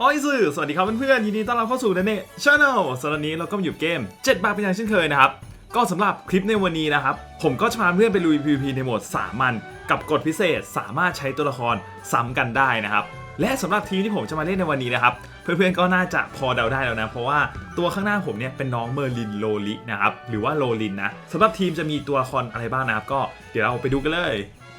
โอ้ยสื่อสวัสดีครับเพื่อนๆยินดีต้อนรับเข้าสู่นันเน่ชาแนลสำหรับวันนี้เราก็มาอยู่เกม 7 บาทเป็นอย่างเช่นเคยนะครับ ก็สำหรับคลิปในวันนี้นะครับ ผมก็จะพาเพื่อนไปลุย PVP ในโหมดสามัญกับกฎพิเศษสามารถใช้ตัวละครซ้ำกันได้นะครับ และสำหรับทีมที่ผมจะมาเล่นในวันนี้นะครับ เพื่อนๆก็น่าจะพอเดาได้แล้วนะ เพราะว่าตัวข้างหน้าผมเนี่ยเป็นน้องเมอร์ลินโลลินะครับหรือว่าโลลินนะสำหรับทีมจะมีตัวละครอะไรบ้างนะครับ ก็เดี๋ยวเราไปดูกันเลย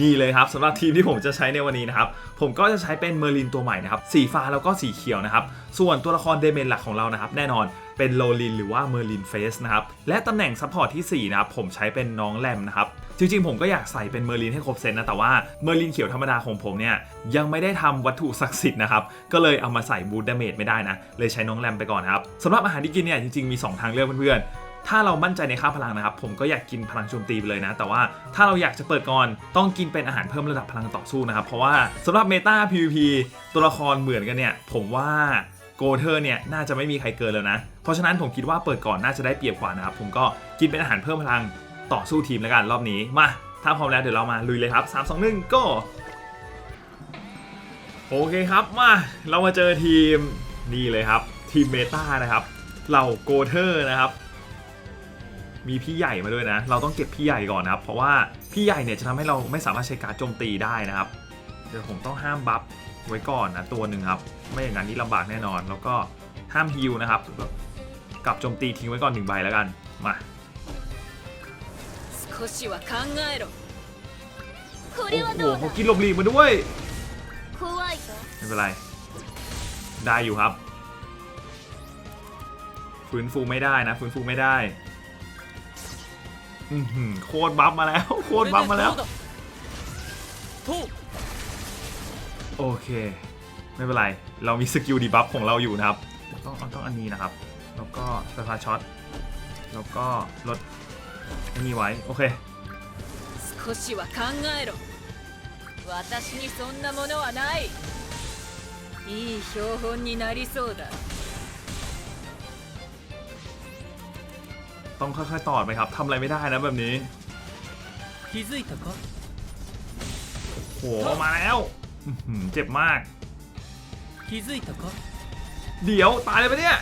นี่เลยครับสำหรับทีมที่ผมจะใช้ในวันนี้นะครับ ผมก็จะใช้เป็นเมอร์ลินตัวใหม่นะครับสีฟ้าแล้วก็สีเขียวนะครับ ส่วนตัวละครเดเมนหลักของเรานะครับแน่นอนเป็นโลลินหรือว่าเมอร์ลินเฟสนะครับ และตำแหน่งซัพพอร์ตที่4นะครับผมใช้เป็นน้องแรมนะครับ จริงๆ ผมก็อยากใส่เป็นเมอร์ลินให้ครบเซตนะ แต่ว่าเมอร์ลินเขียวธรรมดาของผมเนี่ยยังไม่ได้ทำวัตถุศักดิ์สิทธิ์นะครับ ก็เลยเอามาใส่บูทดาเมจไม่ได้นะ เลยใช้น้องแรมไปก่อนนะครับสำหรับอาหารที่กินเนี่ยจริงๆมี 2 ทางเลือกเพื่อนๆ ถ้าเรามั่นใจในค่าพลังนะครับ ผมก็อยากกินพลังโจมตีไปเลยนะ แต่ว่าถ้าเราอยากจะเปิดก่อนต้องกินเป็นอาหารเพิ่มระดับพลังต่อสู้นะครับ เพราะว่าสำหรับเมตา PVP ตัวละครเหมือนกันเนี่ย ผมว่าโกเทอร์เนี่ยน่าจะไม่มีใครเกินแล้วนะ เพราะฉะนั้นผมคิดว่าเปิดก่อนน่าจะได้เปรียบกว่านะครับ ผมก็กินเป็นอาหารเพิ่มพลังต่อสู้ทีมแล้วกันรอบนี้มาถ้าพร้อมแล้วเดี๋ยวเรามาลุยเลยครับ 3 2 1ก็โอเคครับมาเรามาเจอทีมนี่เลยครับ ทีมเมตานะครับเราโกเทอร์นะครับ มีพี่ใหญ่มาด้วยนะ เราต้องเก็บพี่ใหญ่ก่อนนะครับ เพราะว่าพี่ใหญ่เนี่ยจะทำให้เราไม่สามารถใช้การโจมตีได้นะครับ เดี๋ยวผมต้องห้ามบัฟไว้ก่อนนะตัวหนึ่งครับ ไม่อย่างนั้นนี่ลำบากแน่นอน แล้วก็ห้ามฮิวนะครับกับโจมตีทิ้งไว้ก่อนหนึ่งใบแล้วกัน มาโอ้โหเขากินลมหลีมาด้วยไม่เป็นไร ได้อยู่ครับฟื้นฟูไม่ได้นะฟื้นฟูไม่ได้ อือหือโคตรบัฟมาแล้ว โคตรบัฟมาแล้ว โอเค ไม่เป็นไร เรามีสกิลดีบัฟของเราอยู่นะครับ ต้องต้องอันนี้นะครับ แล้วก็สตาร์ช็อต แล้วก็ลดอันนี้ไว้ โอเค 少しは考えろ私にそんなものはないいい標本になりそうだ ต้องค่อยๆ ต่อไหมครับทำอะไรไม่ได้นะแบบนี้โหมาแล้วเจ็บมาก เดี๋ยวตายเลยปะเนี่ย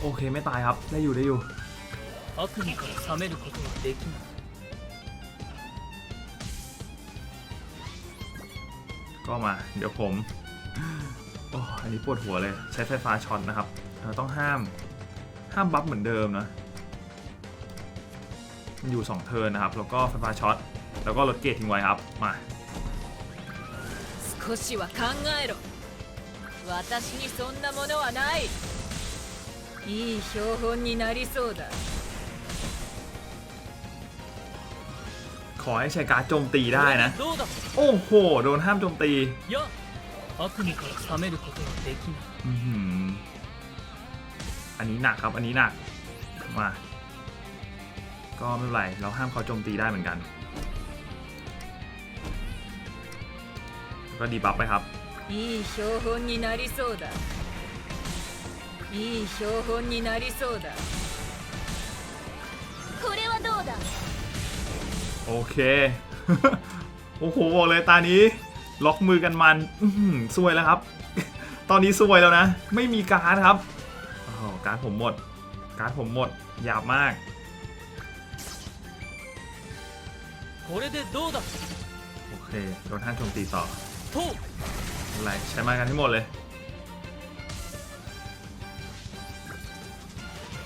โอเคไม่ตายครับได้อยู่ได้อยู่ก็มา เดี๋ยวผมโอ้อันนี้ปวดหัวเลย ใช้ไฟฟ้าช็อตนะครับเราต้องห้าม ห้ามบัฟเหมือนเดิมนะ อยู่ 2 เทิร์นนะครับ แล้วก็ไฟฟ้าช็อต แล้วก็ลดเกรดทิ้งไว้ครับ มา 少しは考えろ私にそんなものはないいい標本になりそうだ ขอให้ใช้การดโจมตีได้นะ どうだ โอ้โห โดนห้ามโจมตี いや悪夢から覚めることはできない อื้อหืออันนี้หนักครับ อันนี้หนัก มา ก็ไม่เป็นไร เราห้ามเขาโจมตีได้เหมือนกัน ก็ดีบัฟไปครับ いい標本になりそうだいい標本になりそうだこれはどうだ โอเค โอ้โหบอกเลยตานี้ ล็อกมือกันมันอื้อหือซวยแล้วครับ ตอนนี้ซวยแล้วนะ ไม่มีการ์ดครับโอ้โหการ์ดผมหมด การ์ดผมหมด หยาบมาก これでどうだ โอเค โดนห้ามโจมตีต่อ と ไม่เป็นไร ใช้มากันให้หมดเลย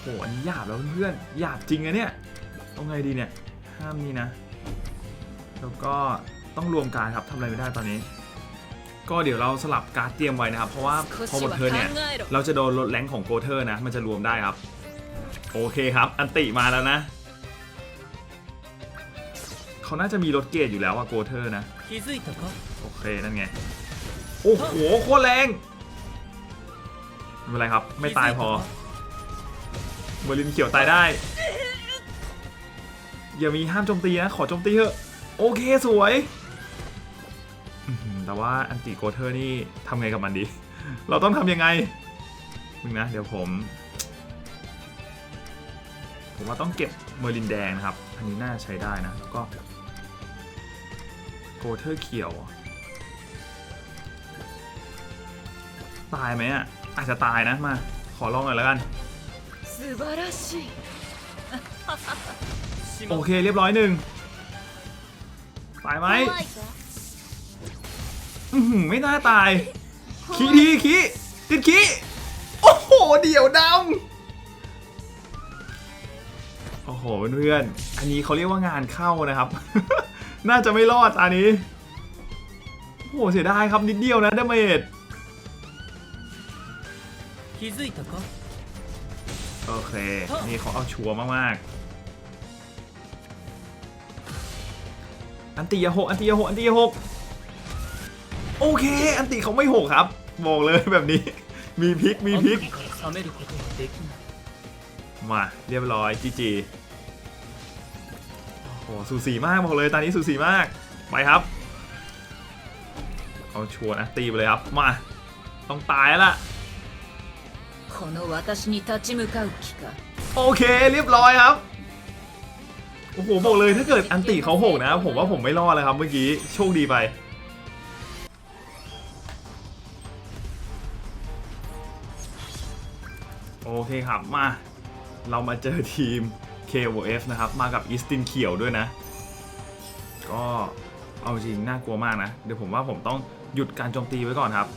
โห อันนี้หยาบแล้วเพื่อนๆหยาบจริงอะเนี่ยต้องไงดีเนี่ย ห้ามนี่นะ แล้วก็ต้องรวมการดครับทำอะไรไม่ได้ตอนนี้ ก็เดี๋ยวเราสลับการ์ดเตรียมไว้นะครับ เพราะว่าพอหมดเทิร์นเนี่ย เราจะโดนลดแรงของโกเทอร์นะ มันจะรวมได้ครับ โอเคครับ อันติมาแล้วนะ เขาน่าจะมีรถเกตอยู่แล้วอะโกเทอร์นะ โอเค นั่นไง โอ้โห โคตรแรงไม่เป็นไรครับ ไม่ตายพอเบอร์ลินเขียวตายได้ อย่ามีห้ามโจมตีนะ ขอโจมตีเถอะ โอเคสวย แต่ว่าอันติโกเทอร์นี่ทำไงกับมันดี เราต้องทำยังไงนึงนะ เดี๋ยวผม ผมว่าต้องเก็บเมอร์ลินแดงนะครับ อันนี้น่าใช้ได้นะ แล้วก็ เธอร์เขียว ตายไหมอะ อาจจะตายนะมา ขอลองหน่อยแล้วกัน โอเคเรียบร้อยหนึ่งตายไหมไม่น่าตาย ขี้ดีขี้ติดขี้ โอ้โห เดี่ยวดำ โอ้โหเพื่อน อันนี้เขาเรียกว่างานเข้านะครับ น่าจะไม่รอดอันนี้โหเสียดายครับนิดเดียวนะดาเมจโอเค นี่เขาเอาชัวร์มากๆ อันตียาหกอันตียาหกอันตียาหกโอเค อันตีเขาไม่หกครับบอกเลยแบบนี้ มีพิกมีพิกมาเรียบร้อยจีจี โอ้สูสีมากบอกเลยตอนนี้สูสีมาก ไปครับ เอาชัวร์นะตีไปเลยครับ มา ต้องตายละโอเคเรียบร้อยครับ โอ้โหบอกเลยถ้าเกิดอันติเขาหกนะ ผมว่าผมไม่รอดเลยครับเมื่อกี้โชคดีไปโอเคครับมา เรามาเจอทีม KOF นะครับ มากับอีสตินเขียวด้วยนะ ก็เอาจริงน่ากลัวมากนะ เดี๋ยวผมว่าผมต้องหยุดการโจมตีไว้ก่อนครับ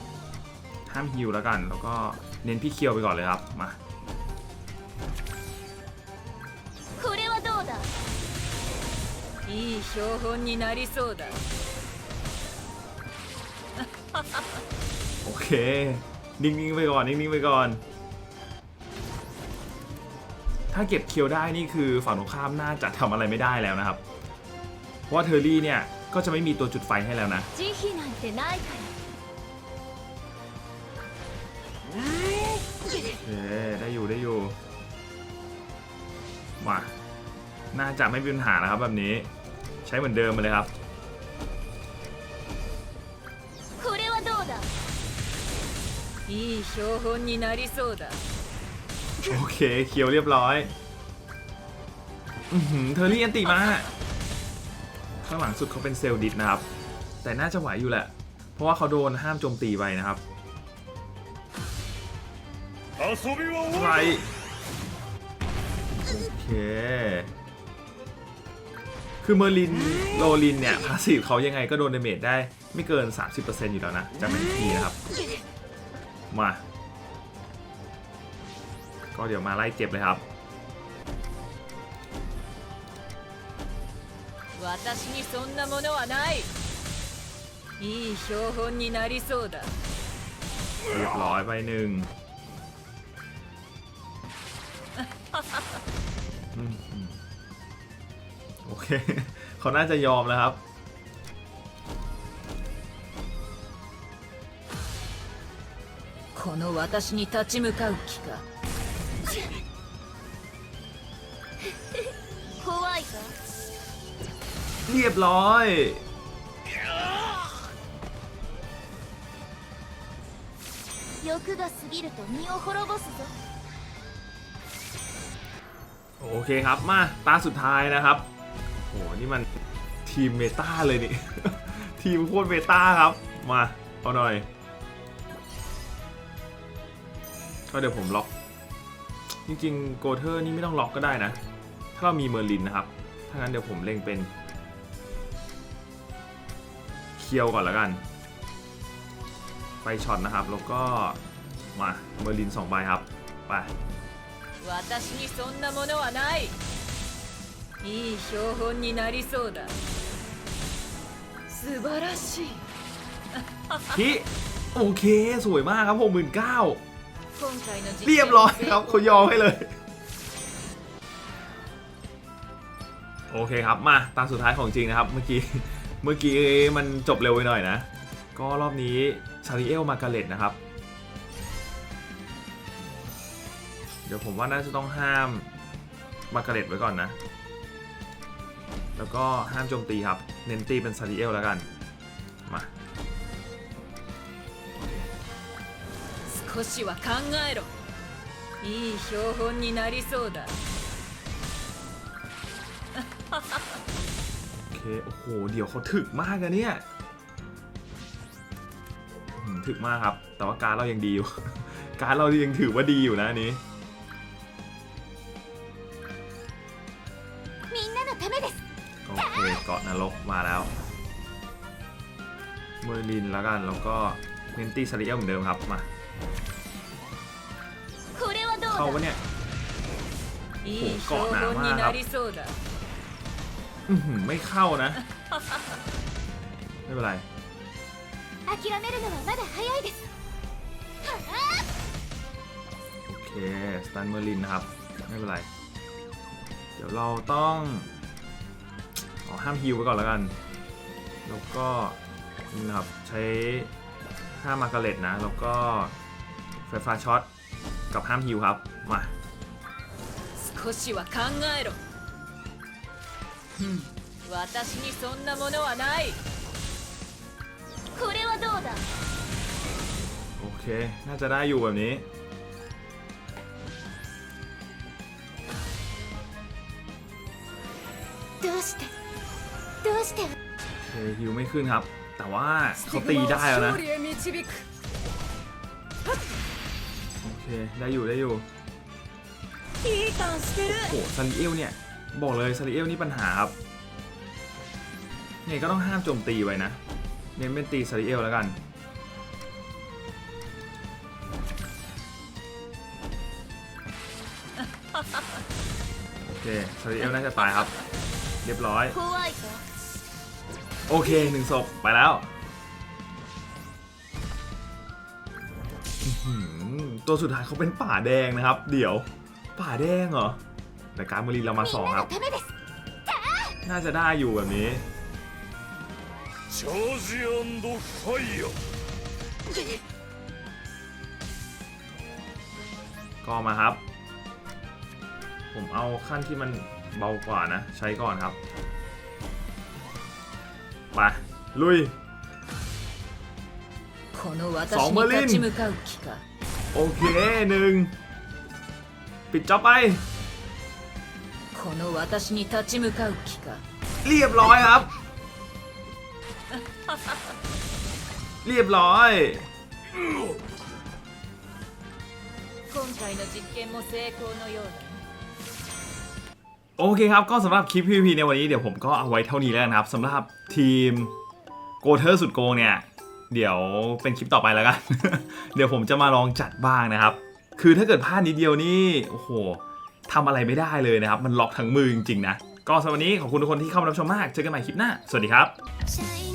ห้ามฮิวแล้วกัน แล้วก็เน้นพี่เคียวไปก่อนเลยครับ มา これはどうだいい標本になりそうだ โอเค นิ่งๆไปก่อน นิ่งๆไปก่อน ถ้าเก็บเคียวได้นี่คือฝั่งตรงข้ามน่าจะทำอะไรไม่ได้แล้วนะครับ เพราะว่าเทอร์รี่เนี่ย ก็จะไม่มีตัวจุดไฟให้แล้วนะ 慈悲なんてないから โอเค ได้อยู่ได้อยู่ มา น่าจะไม่มีปัญหาแล้วครับแบบนี้ ใช้เหมือนเดิมมาเลยครับ これはどうだいい標本になりそうだ โอเคเคียวเรียบร้อยอือหือเทอร์รี่อันติมาข้างหลังสุดเขาเป็นเซลล์ดิสนะครับ แต่น่าจะไหวอยู่แหละ เพราะว่าเขาโดนห้ามโจมตีไปนะครับไรโอเค คือเมอร์ลินโลลินเนี่ยพาสซีฟเขายังไงก็โดนเดเมจได้ไม่เกิน 30%อยู่แล้วนะจำเป็นทีนะครับ มา ก็เดี๋ยวมาไล่เก็บเลยครับ 私にそんなものはないいい標本になりそうだ เรียบร้อยไปหนึ่งอืมอืมโอเค เขาน่าจะยอมแล้วครับ この私に立ち向かう気か เรียบร้อย 欲が過ぎると身を滅ぼすぞ โอเคครับ มาตาสุดท้ายนะครับ โห นี่มันทีมเมตาเลยนี่ ทีมโคตรเมตาครับ มา เอาหน่อย ก็เดี๋ยวผมล็อก จริงๆ โกเทอร์นี่ไม่ต้องล็อกก็ได้นะ ถ้าเรามีเมอร์ลินนะครับ ถ้างั้นเดี๋ยวผมเล็งเป็น เ คียวก่อนแล้วกัน ไปช็อตนะครับ แล้วก็มาเมอร์ลินสองใบครับ ไป 私にそんなものはないいい標本になりそうだ素晴らしい พี่โอเค สวยมากครับหกหมื่นเก้า 今回の実 เรียบร้อยครับเขายอมให้เลย โอเคครับมาตามสุดท้ายของจริงนะครับ เมื่อกี้ เมื่อกี้มันจบเร็วไปหน่อยนะ ก็รอบนี้ ซาริเอลมาการเลตนะครับ เดี๋ยวผมว่าน่าจะต้องห้ามมาการเลตไว้ก่อนนะ แล้วก็ห้ามโจมตีครับ เน้นตีเป็นซาริเอลแล้วกัน มา 少しは考えろいい標本になりそうだ ค โอ้โห เดี๋ยวเขาถึกมากอะเนี่ยถึกมากครับ แต่ว่าการเรายังดีอยู่ การเรายังถือว่าดีอยู่นะนี้โอเคเกาะนรกมาแล้วเมอร์ลินแล้วกัน แล้วก็เมนตี้สลีเอลเหมือนเดิมครับ มาเข้าวะเนี่ยโอ้โหเกาะหนามากครับอื้อหือไม่เข้านะ ไม่เป็นไร 諦めるのはまだ早いですはあ โอเค สตันเมอร์ลินนะครับ ไม่เป็นไร เดี๋ยวเราต้องอ๋อห้ามฮิวไว้ก่อนแล้วกัน แล้วก็นี่นะครับ ใช้ห้ามมาการเลตนะ แล้วก็ไฟฟ้าช็อตกับห้ามฮิวครับ มา 少しは考えろふん 私にそんなものはない これはどうだ โอเค น่าจะได้อยู่แบบนี้ どうしてどうして โอเคฮิวไม่ขึ้นครับ แต่ว่าเขาตีได้แล้วนะ 勝利へ導く โอเค ได้อยู่ได้อยู่ いい感してる โอ้โหซาริเอลเนี่ย บอกเลยซาริเอลนี่ปัญหาครับเนี่ยก็ต้องห้ามโจมตีไว้นะเน้นเป็นตีซาริเอลแล้วกัน โอเคซาริเอลน่าจะตายครับ เรียบร้อย โอเคหนึ่งศพไปแล้วตัวสุดท้ายเขาเป็นป่าแดงนะครับ เดี๋ยว ป่าแดงเหรอ แต่การ์ดมารีเรามาสองครับ น่าจะได้อยู่แบบนี้ก็มาครับ ผมเอาขั้นที่มันเบากว่านะ ใช้ก่อนครับไปลุยสองเมลินโอเคหนึ่งปิดจ็อบไป この私に立ち向かう気か เรียบร้อยครับ เรียบร้อย 今回の実験も成功のようだ โอเคครับ ก็สำหรับคลิป PVP ในวันนี้เดี๋ยวผมก็เอาไว้เท่านี้แล้วกันครับสำหรับทีมโกเทอร์สุดโกงเนี่ย เดี๋ยวเป็นคลิปต่อไปแล้วกัน เดี๋ยวผมจะมาลองจัดบ้างนะครับ คือถ้าเกิดพลาดนิดเดียวนี่ โอ้โห ทำอะไรไม่ได้เลยนะครับ มันล็อกทั้งมือจริงๆนะ ก็สำหรับวันนี้ขอบคุณทุกคนที่เข้ามารับชมมาก เจอกันใหม่คลิปหน้า สวัสดีครับ